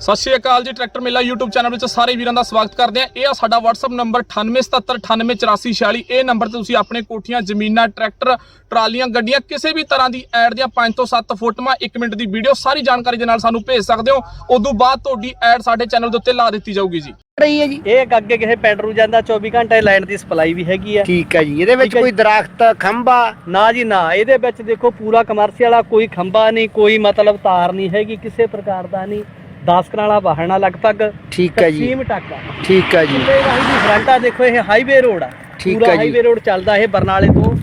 ਸਤਿ ਸ਼੍ਰੀ ਅਕਾਲ ਜੀ ਟਰੈਕਟਰ ਮੇਲਾ YouTube ਚੈਨਲ ਵਿੱਚ ਸਾਰੇ ਵੀਰਾਂ ਦਾ ਸਵਾਗਤ ਕਰਦੇ ਆ ਇਹ ਆ ਸਾਡਾ WhatsApp ਨੰਬਰ 9877988446 ਇਹ ਨੰਬਰ ਤੇ ਤੁਸੀਂ ਆਪਣੇ ਕੋਠੀਆਂ ਜ਼ਮੀਨਾਂ ਟਰੈਕਟਰ ਟਰਾਲੀਆਂ ਗੱਡੀਆਂ ਕਿਸੇ ਵੀ ਤਰ੍ਹਾਂ ਦੀ ਐਡ ਦੀਆਂ 5 ਤੋਂ 7 ਫੋਟੋਆਂ 1 ਮਿੰਟ ਦੀ ਵੀਡੀਓ ਸਾਰੀ ਜਾਣਕਾਰੀ ਦੇ ਨਾਲ ਸਾਨੂੰ ਭੇਜ ਸਕਦੇ ਹੋ। ਉਦੋਂ ਬਾਅਦ ਤੁਹਾਡੀ ਐਡ ਸਾਡੇ ਚੈਨਲ ਦੇ ਉੱਤੇ ਲਾ ਦਿੱਤੀ ਜਾਊਗੀ ਜੀ। ਰਹੀ ਹੈ ਜੀ। ਇਹ ਅੱਗੇ ਕਿਸੇ ਨੂੰ ਜਾਂਦਾ 24 ਘੰਟੇ ਲਾਈਨ ਦੀ ਸਪਲਾਈ ਵੀ ਹੈਗੀ ਆ। ਠੀਕ ਹੈ ਜੀ ਇਹਦੇ ਵਿੱਚ ਕੋਈ ਦਰਖਤ ਖੰਭਾ? ਨਾ ਜੀ ਨਾ। ਇਹਦੇ ਵਿੱਚ ਦੇਖੋ ਪੂਰਾ ਕਮਰਸ਼ੀਅਲ ਆ ਕੋਈ ਖੰਭਾ ਨਹੀਂ ਕੋਈ ਮਤਲਬ ਤਾਰ ਨਹੀਂ ਹੈਗੀ ਕਿਸੇ ਪ੍ਰਕਾਰ ਦਾ ਨਹੀਂ। 10 ਕਨਾਲਾ ਵਾਹਣਾ ਲਗਭਗ ਠੀਕ ਹੈ ਜੀ। ਸੀਮ ਟੱਕਾ ਠੀਕ ਹੈ ਜੀ। ਤੇ ਰਾਹੀਂ ਦੀ ਫਰੰਟ ਆ ਦੇਖੋ ਇਹ ਹਾਈਵੇ ਰੋਡ ਆ। ਠੀਕ ਹੈ ਜੀ। ਹਾਈਵੇ ਰੋਡ ਚੱਲਦਾ ਇਹ ਬਰਨਾਲੇ ਤੋਂ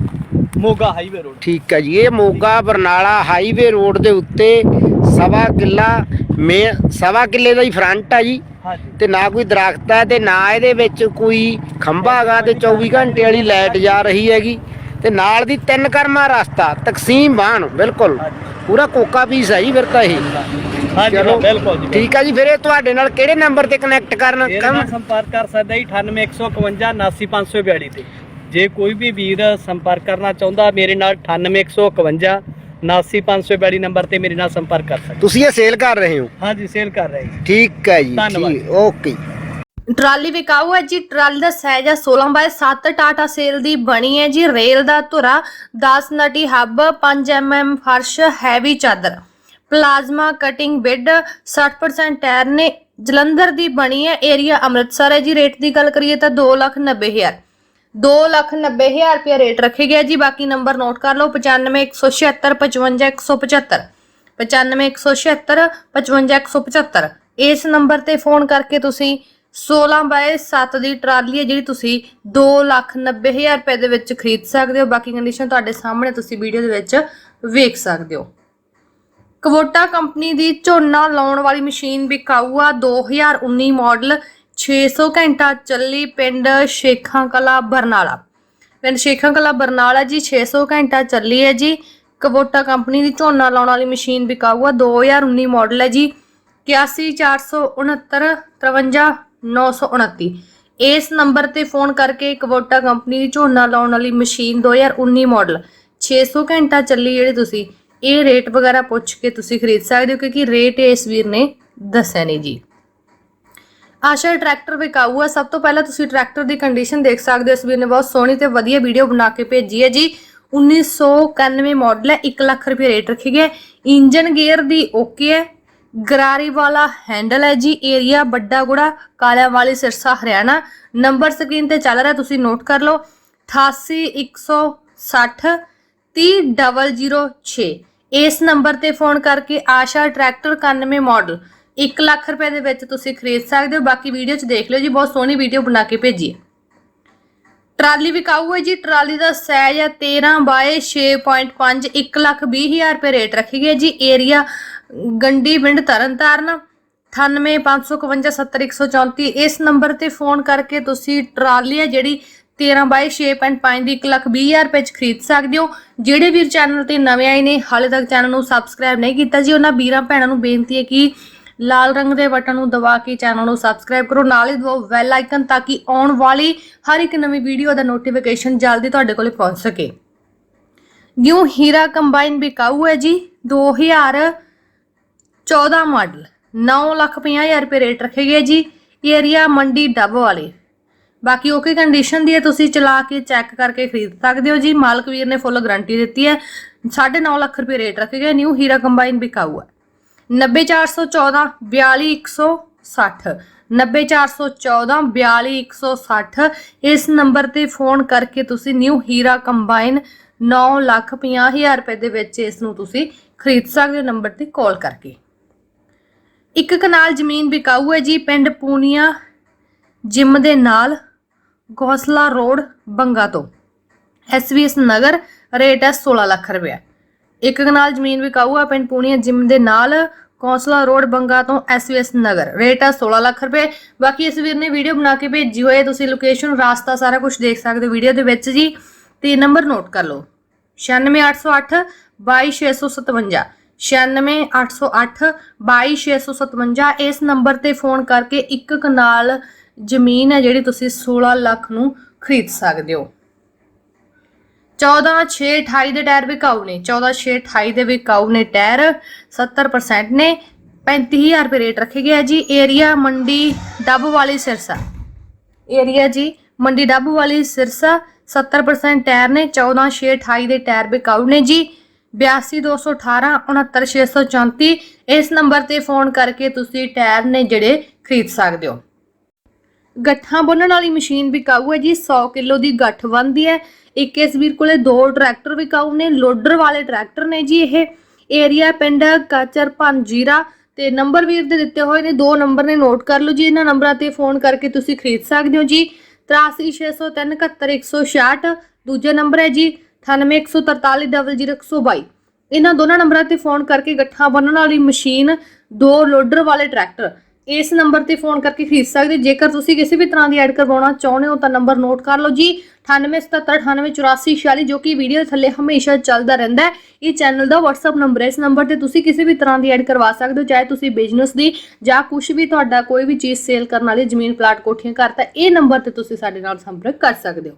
ਮੋਗਾ ਹਾਈਵੇ ਰੋਡ ਠੀਕ ਹੈ ਜੀ। ਇਹ ਮੋਗਾ ਬਰਨਾਲਾ ਹਾਈਵੇ ਰੋਡ ਦੇ ਉੱਤੇ ਸਵਾ ਕਿੱਲਾ ਮੇ ਸਵਾ ਕਿੱਲੇ ਦਾ ਹੀ ਫਰੰਟ ਆ ਜੀ। ਹਾਂਜੀ। ਤੇ ਨਾ ਕੋਈ ਦਰਖਤ ਹੈ ਤੇ ਨਾ ਇਹਦੇ ਵਿੱਚ ਕੋਈ ਖੰਭਾ ਹੈਗਾ ਤੇ 24 ਘੰਟੇ ਵਾਲੀ ਲਾਈਟ ਜਾ ਰਹੀ ਹੈਗੀ। ਤੇ ਨਾਲ ਦੀ ਤਿੰਨ ਕਰਮਾ ਰਸਤਾ ਤਕਸੀਮ ਬਾਣ ਬਿਲਕੁਲ। ਪੂਰਾ ਕੋਕਾ ਪੀਸ ਹੈ ਜੀ ਫਿਰ ਤਾਂ ਇਹ। ਹਾਂਜੀ ਚਲੋ, ਹਾਂ, ਬਿਲਕੁਲ ਜੀ ਠੀਕ ਹੈ ਜੀ ਫਿਰ ਇਹ ਤੁਹਾਡੇ ਨਾਲ ਕਿਹੜੇ ਨੰਬਰ ਤੇ ਕਨੈਕਟ ਕਰਨ? ਕੰਮ ਸੰਪਰਕ ਕਰ ਸਕਦਾ ਜੀ 98151 79542 ਤੇ। ਜੇ ਕੋਈ ਵੀ ਵੀਰ ਸੰਪਰਕ ਕਰਨਾ ਚਾਹੁੰਦਾ ਮੇਰੇ ਨਾਲ 98151 79542 ਨੰਬਰ ਤੇ ਮੇਰੇ ਨਾਲ ਸੰਪਰਕ ਕਰ ਸਕਦਾ। ਤੁਸੀਂ ਇਹ ਸੇਲ ਕਰ ਰਹੇ ਹੋ? ਹਾਂਜੀ ਸੇਲ ਕਰ ਰਹੇ ਜੀ। ਠੀਕ ਹੈ ਜੀ ਧੰਨਵਾਦ। ਠੀਕ ਓਕੇ ਟਰਾਲੀ ਵਿਕਾਊ ਹੈ ਜੀ ਟਰਾਲੀ ਦਾ ਸਾਈਜ਼ ਹੈ 16 ਬਾਏ 7 ਟਾਟਾ ਸੇਲ ਦੀ ਬਣੀ ਹੈ ਜੀ ਰੇਲ ਦਾ ਧੁਰਾ 10 ਨਟੀ ਹੱਬ 5 mm ਫਰਸ਼ ਹੈਵੀ ਚਾਦਰ। ਪਲਾਜ਼ਮਾ ਕਟਿੰਗ ਬੈੱਡ 60% ਟਾਇਰ ਨੇ ਜਲੰਧਰ ਦੀ ਬਣੀ ਹੈ ਏਰੀਆ ਅੰਮ੍ਰਿਤਸਰ ਹੈ ਜੀ। ਰੇਟ ਦੀ ਗੱਲ ਕਰੀਏ ਤਾਂ 290000 ਦੋ ਲੱਖ ਨੱਬੇ ਹਜ਼ਾਰ ਰੁਪਇਆ ਰੇਟ ਰੱਖੇ ਗਿਆ ਜੀ। ਬਾਕੀ ਨੰਬਰ ਨੋਟ ਕਰ ਲਓ 95 176 55 175 95 176 ਇਸ ਨੰਬਰ ਤੇ ਫੋਨ ਕਰਕੇ ਤੁਸੀਂ 16 ਬਾਏ 7 ਦੀ ਟਰਾਲੀ ਹੈ ਜਿਹੜੀ ਤੁਸੀਂ 2 ਲੱਖ 90 ਹਜ਼ਾਰ ਰੁਪਏ ਦੇ ਵਿੱਚ ਖਰੀਦ ਸਕਦੇ ਹੋ। ਬਾਕੀ ਕੰਡੀਸ਼ਨ ਤੁਹਾਡੇ ਸਾਹਮਣੇ ਤੁਸੀਂ ਵੀਡੀਓ ਦੇ ਵਿੱਚ ਵੇਖ ਸਕਦੇ ਹੋ। ਕਵੋਟਾ ਕੰਪਨੀ ਦੀ ਝੋਨਾ ਲਾਉਣ ਵਾਲੀ ਮਸ਼ੀਨ ਵਿਕਾਊ ਆ 2019 ਮਾਡਲ 600 ਘੰਟਾ ਚੱਲੀ ਪਿੰਡ ਸ਼ੇਖਾਂ ਕਲਾ ਬਰਨਾਲਾ। ਪਿੰਡ ਸ਼ੇਖਾਂ ਕਲਾ ਬਰਨਾਲਾ ਜੀ 600 ਘੰਟਾ ਚੱਲੀ ਹੈ ਜੀ। ਕਵੋਟਾ ਕੰਪਨੀ ਦੀ ਝੋਨਾ ਲਾਉਣ ਵਾਲੀ ਮਸ਼ੀਨ ਵਿਕਾਊ ਆ 2019 ਮਾਡਲ ਹੈ ਜੀ। 814669 53929 ਇਸ ਨੰਬਰ ਤੇ ਫੋਨ ਕਰਕੇ ਕਵੋਟਾ ਕੰਪਨੀ ਦੀ ਝੋਨਾ ਲਾਉਣ ਵਾਲੀ ਮਸ਼ੀਨ 2019 ਮਾਡਲ 600 ਘੰਟਾ ਚੱਲੀ ਜਿਹੜੀ ਤੁਸੀਂ ਇਹ ਰੇਟ ਵਗੈਰਾ ਪੁੱਛ ਕੇ ਤੁਸੀਂ ਖਰੀਦ ਸਕਦੇ ਹੋ, ਕਿਉਂਕਿ ਰੇਟ ਇਸ ਵੀਰ ਨੇ ਦੱਸਿਆ ਨਹੀਂ ਜੀ। ਆਸ਼ਾ ਟਰੈਕਟਰ ਵਿਕਾਊ ਹੈ ਸਭ ਤੋਂ ਪਹਿਲਾਂ ਤੁਸੀਂ ਟਰੈਕਟਰ ਦੀ ਕੰਡੀਸ਼ਨ ਦੇਖ ਸਕਦੇ ਹੋ। ਇਸ ਵੀਰ ਨੇ ਬਹੁਤ ਸੋਹਣੀ ਤੇ ਵਧੀਆ ਵੀਡੀਓ ਬਣਾ ਕੇ ਭੇਜੀ ਹੈ ਜੀ। 1991 ਮਾਡਲ ਹੈ 1 ਲੱਖ ਰੁਪਏ ਰੇਟ ਰੱਖੀ ਗਿਆ ਇੰਜਨ ਗੇਅਰ ਦੀ ਓਕੇ ਹੈ। ਗਰਾਰੀ ਵਾਲਾ ਹੈਂਡਲ ਹੈ ਜੀ। ਏਰੀਆ ਵੱਡਾ ਗੁੜਾ, ਕਾਲਿਆਂ ਵਾਲੀ ਸਿਰਸਾ ਹਰਿਆਣਾ। ਨੰਬਰ ਸਕਰੀਨ ਤੇ ਚੱਲ ਰਿਹਾ, ਤੁਸੀਂ ਨੋਟ ਕਰ ਲਓ। 88160 30006 ਇਸ ਨੰਬਰ ਤੇ ਫੋਨ ਕਰਕੇ ਆਸ਼ਾ ਟਰੈਕਟਰ 91 ਮਾਡਲ 1 ਲੱਖ ਰੁਪਏ ਦੇ ਵਿੱਚ ਤੁਸੀਂ ਖਰੀਦ ਸਕਦੇ ਹੋ। ਬਾਕੀ ਵੀਡੀਓ 'ਚ ਦੇਖ ਲਿਓ ਜੀ, ਬਹੁਤ ਸੋਹਣੀ ਵੀਡੀਓ ਬਣਾ ਕੇ ਭੇਜੀ ਹੈ। ਟਰਾਲੀ ਵਿਕਾਊ ਹੈ ਜੀ, ਟਰਾਲੀ ਦਾ ਸਾਈਜ਼ ਹੈ 13 ਬਾਏ 6.5 1 ਲੱਖ 20 ਹਜ਼ਾਰ ਰੁਪਏ ਰੇਟ ਰੱਖੀ ਗਈ ਹੈ ਜੀ। ਏਰੀਆ ਗੰਡੀ ਪਿੰਡ ਤਰਨਤਾਰਨ 9855570134 ਇਸ ਨੰਬਰ ਤੇ ਫੋਨ ਕਰਕੇ ਤੁਸੀਂ ਟਰਾਲੀ ਹੈ ਜਿਹੜੀ 13 ਬਾਈ 6.5 ਦੀ 1 ਲੱਖ 20 ਹਜ਼ਾਰ ਰੁਪਏ ਚ ਖਰੀਦ ਸਕਦੇ ਹੋ। ਜਿਹੜੇ ਵੀਰ ਚੈਨਲ ਤੇ ਨਵੇਂ ਆਏ ਨੇ, ਹਾਲੇ ਤੱਕ ਚੈਨਲ ਨੂੰ ਸਬਸਕ੍ਰਾਈਬ ਨਹੀਂ ਕੀਤਾ ਜੀ, ਉਹਨਾਂ ਵੀਰਾਂ ਭੈਣਾਂ ਨੂੰ ਬੇਨਤੀ ਹੈ ਕਿ ਲਾਲ ਰੰਗ ਦੇ ਬਟਨ ਨੂੰ ਦਬਾ ਕੇ ਚੈਨਲ ਨੂੰ ਸਬਸਕ੍ਰਾਈਬ ਕਰੋ। ਨਾਲ ਹੀ ਦਬਾਓ ਬੈਲ ਆਈਕਨ ਤਾਂ ਕਿ ਆਉਣ ਵਾਲੀ ਹਰ ਇੱਕ ਨਵੀਂ ਵੀਡੀਓ ਦਾ ਨੋਟੀਫਿਕੇਸ਼ਨ ਜਲਦੀ ਤੁਹਾਡੇ ਕੋਲੇ ਪਹੁੰਚ ਸਕੇ। ਗਿਉ ਹੀਰਾ ਕੰਬਾਈਨ ਬਿਕਾਊ ਹੈ ਜੀ 2014 ਮਾਡਲ 9 ਲੱਖ 50 ਹਜ਼ਾਰ ਰੁਪਏ ਰੇਟ ਰੱਖੇ ਗਏ ਜੀ। ਏਰੀਆ ਮੰਡੀ ਡੱਬ ਵਾਲੇ। ਬਾਕੀ ਓਕੇ ਕੰਡੀਸ਼ਨ ਦੀ ਹੈ, ਤੁਸੀਂ ਚਲਾ ਕੇ ਚੈੱਕ ਕਰਕੇ ਖਰੀਦ ਸਕਦੇ ਹੋ ਜੀ। ਮਾਲਕ ਵੀਰ ਨੇ ਫੁੱਲ ਗਾਰੰਟੀ ਦਿੱਤੀ ਹੈ। 9.5 ਲੱਖ ਰੁਪਏ ਰੇਟ ਰੱਖੇ ਗਏ। ਨਿਊ ਹੀਰਾ ਕੰਬਾਈਨ ਵਿਕਾਊ ਹੈ। 90414 42160 90414 42160 ਇਸ ਨੰਬਰ ਤੇ ਫੋਨ ਕਰਕੇ ਤੁਸੀਂ ਨਿਊ ਹੀਰਾ ਕੰਬਾਈਨ 9 ਲੱਖ 50 ਹਜ਼ਾਰ ਰੁਪਏ ਦੇ ਵਿੱਚ ਇਸ ਨੂੰ ਤੁਸੀਂ ਖਰੀਦ ਸਕਦੇ ਹੋ ਨੰਬਰ ਤੇ ਕਾਲ ਕਰਕੇ। ਇੱਕ ਕਨਾਲ ਜ਼ਮੀਨ ਵਿਕਾਊ ਹੈ ਜੀ। ਪਿੰਡ ਪੂਨੀਆ ਜਿਮ ਦੇ ਨਾਲ ਗੋਸਲਾ ਰੋਡ ਬੰਗਾ ਤੋਂ। ਐਸਵੀਐਸ ਨਗਰ ਰੇਟ ਹੈ 16 ਲੱਖ ਰੁਪਏ ਇੱਕ ਕਨਾਲ ਜ਼ਮੀਨ ਵਿਕਾਊ ਹੈ ਪਿੰਡ ਪੂਣੀਆ ਜਿਮ ਦੇ ਨਾਲ ਕੌਂਸਲਾ ਰੋਡ ਬੰਗਾ ਤੋਂ ਐਸਵੀਐਸ ਨਗਰ। ਰੇਟ ਹੈ 16 ਲੱਖ ਰੁਪਏ। ਬਾਕੀ ਇਸ ਵੀਰ ਨੇ ਵੀਡੀਓ ਬਣਾ ਕੇ ਭੇਜੀ ਹੋਈ ਹੈ। ਤੁਸੀਂ ਲੋਕੇਸ਼ਨ ਰਾਸਤਾ ਸਾਰਾ ਕੁਝ ਦੇਖ ਸਕਦੇ ਹੋ ਵੀਡੀਓ ਦੇ ਵਿੱਚ ਜੀ। ਤੇ ਨੰਬਰ ਨੋਟ ਕਰ ਲਓ। 96808 22657 96808 22657 ਇਸ ਨੰਬਰ ਤੇ ਫੋਨ ਕਰਕੇ ਇੱਕ ਕਨਾਲ ਜ਼ਮੀਨ ਹੈ ਜਿਹੜੀ ਤੁਸੀਂ 16 ਲੱਖ ਨੂੰ ਖਰੀਦ ਸਕਦੇ ਹੋ। 14 6 28 ਦੇ ਟਾਇਰ ਵਿਕਾਊ ਨੇ। 14 6 28 ਦੇ ਵਿਕਾਊ ਨੇ ਟਾਇਰ। 70% ਨੇ। 35000 ਰੁਪਏ ਰੇਟ ਰੱਖੇ ਗਿਆ ਜੀ। ਏਰੀਆ ਮੰਡੀ ਡੱਬ ਵਾਲੀ ਸਿਰਸਾ। ਏਰੀਆ ਜੀ, ਮੰਡੀ ਡੱਬ ਵਾਲੀ ਸਿਰਸਾ। 70% ਟਾਇਰ ਨੇ। 14628 ਦੇ ਟਾਇਰ ਵਿਕਾਊ ਨੇ ਜੀ। 82218 69634 ਇਸ ਨੰਬਰ ਤੇ ਫੋਨ ਕਰਕੇ ਤੁਸੀਂ ਟਾਇਰ ਨੇ ਜਿਹੜੇ ਖਰੀਦ ਸਕਦੇ ਹੋ। ਗੱਠਾਂ ਬੰਨਣ ਵਾਲੀ ਮਸ਼ੀਨ ਵਿਕਾਊ ਹੈ ਜੀ? 100 ਕਿਲੋ ਦੀ ਗੱਠ ਬਣਦੀ ਹੈ। ਇੱਕ ਇਸ ਵੀਰ ਕੋਲੇ ਦੋ ਟਰੈਕਟਰ ਵਿਕਾਊ ਨੇ, ਲੋਡਰ ਵਾਲੇ ਟਰੈਕਟਰ ਨੇ ਜੀ ਇਹ। ਏਰੀਆ ਪਿੰਡ ਕਾਚਰ ਪੰਜੀਰਾ ਤੇ ਨੰਬਰ ਵੀਰ ਦੇ ਦਿੱਤੇ ਹੋਏ ਨੇ, ਦੋ ਨੰਬਰ ਨੇ, ਨੋਟ ਕਰ ਲਓ ਜੀ ਇਹਨਾਂ ਨੰਬਰਾਂ ਤੇ ਫੋਨ ਕਰਕੇ ਤੁਸੀਂ ਖਰੀਦ ਸਕਦੇ ਹੋ ਜੀ। 8360371166 ਦੂਜਾ ਨੰਬਰ ਹੈ ਜੀ 9814300122 ਇਹਨਾਂ ਦੋਨਾਂ ਨੰਬਰਾਂ ਤੇ ਫੋਨ ਕਰਕੇ ਗੱਠਾਂ ਬੰਨਣ ਵਾਲੀ ਮਸ਼ੀਨ, ਦੋ ਲੋਡਰ ਵਾਲੇ ਟਰੈਕਟਰ। ਇਸ ਨੰਬਰ ਤੇ ਫੋਨ ਕਰਕੇ ਖਰੀਦ ਸਕਦੇ ਹੋ। ਜੇਕਰ ਤੁਸੀਂ ਕਿਸੇ ਵੀ ਤਰ੍ਹਾਂ ਦੀ ਐਡ ਕਰਵਾਉਣਾ ਚਾਹੁੰਦੇ ਹੋ ਤਾਂ ਨੰਬਰ ਨੋਟ ਕਰ ਲਓ ਜੀ। 9877988446 ਜੋ ਕਿ ਵੀਡੀਓ ਥੱਲੇ ਹਮੇਸ਼ਾ ਚੱਲਦਾ ਰਹਿੰਦਾ ਹੈ। ਇਹ ਚੈਨਲ ਦਾ WhatsApp ਨੰਬਰ ਹੈ। ਇਸ ਨੰਬਰ ਤੇ ਤੁਸੀਂ ਕਿਸੇ ਵੀ ਤਰ੍ਹਾਂ ਦੀ ਐਡ ਕਰਵਾ ਸਕਦੇ ਹੋ, ਚਾਹੇ ਤੁਸੀਂ ਬਿਜ਼ਨਸ ਦੀ ਜਾਂ ਕੁਝ ਵੀ ਤੁਹਾਡਾ ਕੋਈ ਵੀ ਚੀਜ਼ ਸੇਲ ਕਰਨ ਵਾਲੀ ਜ਼ਮੀਨ ਪਲਾਟ ਕੋਠੀਆਂ ਘਰ, ਤਾਂ ਇਹ ਨੰਬਰ ਤੇ ਤੁਸੀਂ ਸਾਡੇ ਨਾਲ ਸੰਪਰਕ ਕਰ ਸਕਦੇ ਹੋ।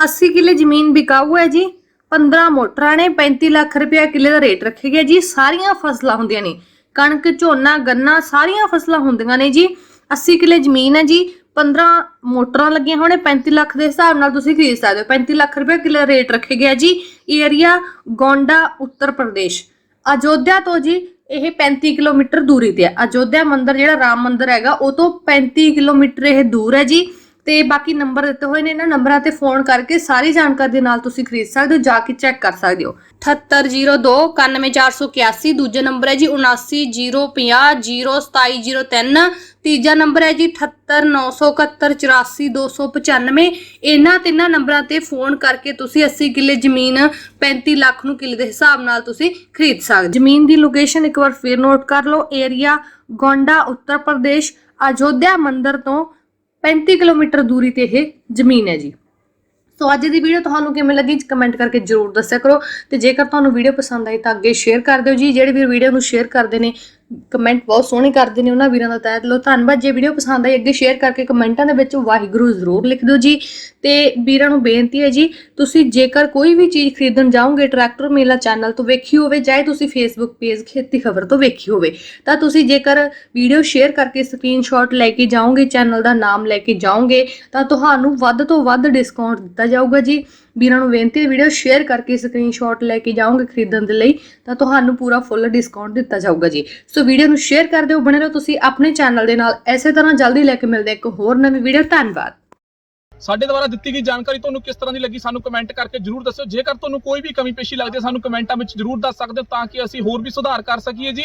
80 ਕਿੱਲੇ ਜ਼ਮੀਨ ਵਿਕਾਊ ਹੈ ਜੀ। 15 ਮੋਟਰਾਂ ਨੇ 35 ਲੱਖ ਰੁਪਏ ਕਿੱਲੇ ਦਾ ਰੇਟ ਰੱਖਿਆ ਗਿਆ ਜੀ। ਸਾਰੀਆਂ ਫਸਲਾਂ ਹੁੰਦੀਆਂ ਨੇ। ਕਣਕ, ਝੋਨਾ, ਗੰਨਾ ਸਾਰੀਆਂ ਫਸਲਾਂ ਹੁੰਦੀਆਂ ਨੇ ਜੀ। 80 ਕਿੱਲੇ ਜ਼ਮੀਨ ਹੈ ਜੀ 15 ਮੋਟਰਾਂ ਲੱਗੀਆਂ ਹੋਣੇ 35 ਲੱਖ ਦੇ ਹਿਸਾਬ ਨਾਲ ਤੁਸੀਂ ਖਰੀਦ ਸਕਦੇ ਹੋ। 35 ਲੱਖ ਰੁਪਏ ਕਿੱਲੇ ਰੇਟ ਰੱਖੇ ਗਿਆ ਜੀ ਏਰੀਆ ਗੋਂਡਾ, ਉੱਤਰ ਪ੍ਰਦੇਸ਼। ਅਯੋਧਿਆ ਤੋਂ ਜੀ, ਇਹ 35 ਕਿਲੋਮੀਟਰ ਦੂਰੀ ਤੇ ਹੈ। ਅਯੋਧਿਆ ਮੰਦਿਰ ਜਿਹੜਾ ਰਾਮ ਮੰਦਿਰ ਹੈਗਾ, ਉਹ ਤੋਂ 35 ਕਿਲੋਮੀਟਰ ਇਹ ਦੂਰ ਹੈ ਜੀ। ਤੇ ਬਾਕੀ ਨੰਬਰ ਦਿੱਤੇ ਹੋਏ ਨੇ ਇਹਨਾਂ ਨੰਬਰਾਂ ਤੇ ਫੋਨ ਕਰਕੇ ਸਾਰੀ ਜਾਣਕਾਰੀ ਦੇ ਨਾਲ ਤੁਸੀਂ ਖਰੀਦ ਸਕਦੇ ਹੋ, ਜਾ ਕੇ ਚੈੱਕ ਕਰ ਸਕਦੇ ਹੋ। 7802 91481 ਦੂਜਾ ਨੰਬਰ ਹੈ ਜੀ 7905002703 ਤੀਜਾ ਨੰਬਰ ਹੈ ਜੀ 7897144295 ਇਹਨਾਂ ਤਿੰਨਾਂ ਨੰਬਰਾਂ ਤੇ ਫੋਨ ਕਰਕੇ ਤੁਸੀਂ 80 ਕਿੱਲੇ ਜ਼ਮੀਨ 35 ਲੱਖ ਨੂੰ ਕਿੱਲੇ ਦੇ ਹਿਸਾਬ ਨਾਲ ਤੁਸੀਂ ਖਰੀਦ ਸਕਦੇ ਜ਼ਮੀਨ ਦੀ ਲੋਕੇਸ਼ਨ ਇੱਕ ਵਾਰ ਫਿਰ ਨੋਟ ਕਰ ਲਓ, ਏਰੀਆ ਗੋਂਡਾ, ਉੱਤਰ ਪ੍ਰਦੇਸ਼, ਅਯੋਧਿਆ ਮੰਦਿਰ ਤੋਂ 35 ਕਿਲੋਮੀਟਰ ਦੂਰੀ ਤੇ ਇਹ ਜ਼ਮੀਨ ਹੈ ਜੀ। ਸੋ ਅੱਜ ਦੀ ਵੀਡੀਓ ਤੁਹਾਨੂੰ ਕਿਵੇਂ ਲੱਗੀ ਕਮੈਂਟ ਕਰਕੇ ਜਰੂਰ ਦੱਸਿਆ ਕਰੋ। ਤੇ ਜੇਕਰ ਤੁਹਾਨੂੰ ਵੀਡੀਓ ਪਸੰਦ ਆਈ ਤਾਂ ਅੱਗੇ ਸ਼ੇਅਰ ਕਰ ਦਿਓ ਜੀ। ਜਿਹੜੇ ਵੀਰ ਵੀਡੀਓ ਨੂੰ ਸ਼ੇਅਰ ਕਰਦੇ ਨੇ ਕਮੈਂਟ ਬਹੁਤ ਸੋਹਣੇ ਕਰਦੇ ਨੇ ਉਹਨਾਂ ਵੀਰਾਂ ਦਾ ਤਹਿ ਦਿਲੋਂ। ਧੰਨਵਾਦ, ਜੇ ਵੀਡੀਓ ਪਸੰਦ ਆਈ ਅੱਗੇ ਸ਼ੇਅਰ ਕਰਕੇ ਕਮੈਂਟਾਂ ਦੇ ਵਿੱਚ ਵਾਹਿਗੁਰੂ ਜ਼ਰੂਰ ਲਿਖ ਦਿਓ ਜੀ। ਤੇ ਵੀਰਾਂ ਨੂੰ ਬੇਨਤੀ ਹੈ ਜੀ, ਤੁਸੀਂ ਜੇਕਰ ਕੋਈ ਵੀ ਚੀਜ਼ ਖਰੀਦਣ ਜਾਓਗੇ ਟਰੈਕਟਰ ਮੇਲਾ ਚੈਨਲ ਤੋਂ ਵੇਖੀ ਹੋਵੇ, ਚਾਹੇ ਤੁਸੀਂ ਫੇਸਬੁੱਕ ਪੇਜ ਖੇਤੀ ਖਬਰ ਤੋਂ ਵੇਖੀ ਹੋਵੇ, ਤਾਂ ਤੁਸੀਂ ਜੇਕਰ ਵੀਡੀਓ ਸ਼ੇਅਰ ਕਰਕੇ ਸਕਰੀਨਸ਼ਾਟ ਲੈ ਕੇ ਜਾਓਗੇ ਚੈਨਲ ਦਾ ਨਾਮ ਲੈ ਕੇ ਜਾਓਗੇ, ਤਾਂ ਤੁਹਾਨੂੰ ਵੱਧ ਤੋਂ ਵੱਧ ਡਿਸਕਾਊਂਟ ਦਿੱਤਾ ਜਾਊਗਾ ਜੀ। ਵੀਰਾਂ ਨੂੰ ਬੇਨਤੀ ਹੈ ਵੀਡੀਓ ਸ਼ੇਅਰ ਕਰਕੇ ਸਕਰੀਨਸ਼ਾਟ ਲੈ ਕੇ ਜਾਓਗੇ ਖਰੀਦਣ ਦੇ ਲਈ, ਤਾਂ ਤੁਹਾਨੂੰ ਪੂਰਾ ਫੁੱਲ ਡਿਸਕਾਊਂਟ ਦਿੱਤਾ ਜਾਊਗਾ ਜੀ। ਸੋ ਵੀਡੀਓ ਨੂੰ ਸ਼ੇਅਰ ਕਰ ਦਿਓ, ਬਣੇ ਰਹੋ ਤੁਸੀਂ ਆਪਣੇ ਚੈਨਲ ਦੇ ਨਾਲ। ਐਸੇ ਤਰ੍ਹਾਂ ਜਲਦੀ ਲੈ ਕੇ ਮਿਲਦੇ ਇੱਕ ਹੋਰ ਨਵੀਂ ਵੀਡੀਓ। ਧੰਨਵਾਦ। ਸਾਡੇ ਦੁਆਰਾ ਦਿੱਤੀ ਗਈ ਜਾਣਕਾਰੀ ਤੁਹਾਨੂੰ ਕਿਸ ਤਰ੍ਹਾਂ ਦੀ ਲੱਗੀ, ਸਾਨੂੰ ਕਮੈਂਟ ਕਰਕੇ ਜਰੂਰ ਦੱਸਿਓ। ਜੇਕਰ ਤੁਹਾਨੂੰ ਕੋਈ ਵੀ ਕਮੀ ਪੇਸ਼ੀ ਲੱਗਦੀ ਹੈ, ਸਾਨੂੰ ਕਮੈਂਟਾਂ ਵਿੱਚ ਜਰੂਰ ਦੱਸ ਸਕਦੇ ਹੋ, ਤਾਂ ਕਿ ਅਸੀਂ ਹੋਰ ਵੀ ਸੁਧਾਰ ਕਰ ਸਕੀਏ ਜੀ।